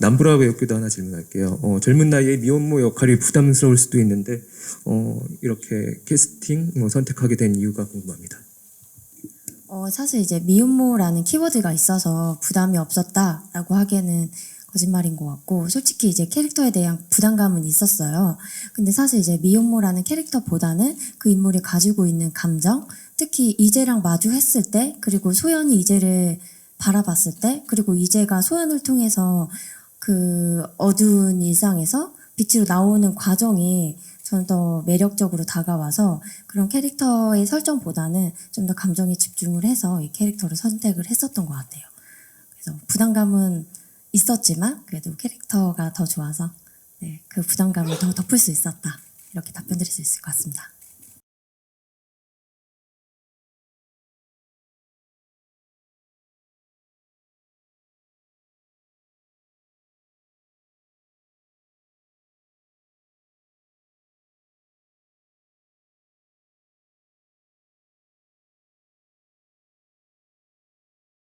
남브라 배우께도 하나 질문할게요. 어, 젊은 나이에 미혼모 역할이 부담스러울 수도 있는데 어, 이렇게 캐스팅 뭐 선택하게 된 이유가 궁금합니다. 어, 사실 이제 미혼모라는 키워드가 있어서 부담이 없었다라고 하기에는 거짓말인 것 같고 솔직히 이제 캐릭터에 대한 부담감은 있었어요. 근데 사실 이제 미혼모라는 캐릭터보다는 그 인물이 가지고 있는 감정, 특히 이재랑 마주했을 때 그리고 소연이 이재를 바라봤을 때 그리고 이재가 소연을 통해서 그 어두운 일상에서 빛으로 나오는 과정이 저는 더 매력적으로 다가와서 그런 캐릭터의 설정보다는 좀 더 감정에 집중을 해서 이 캐릭터를 선택을 했었던 것 같아요. 그래서 부담감은 있었지만 그래도 캐릭터가 더 좋아서 네, 그 부담감을 더 덮을 수 있었다. 이렇게 답변 드릴 수 있을 것 같습니다.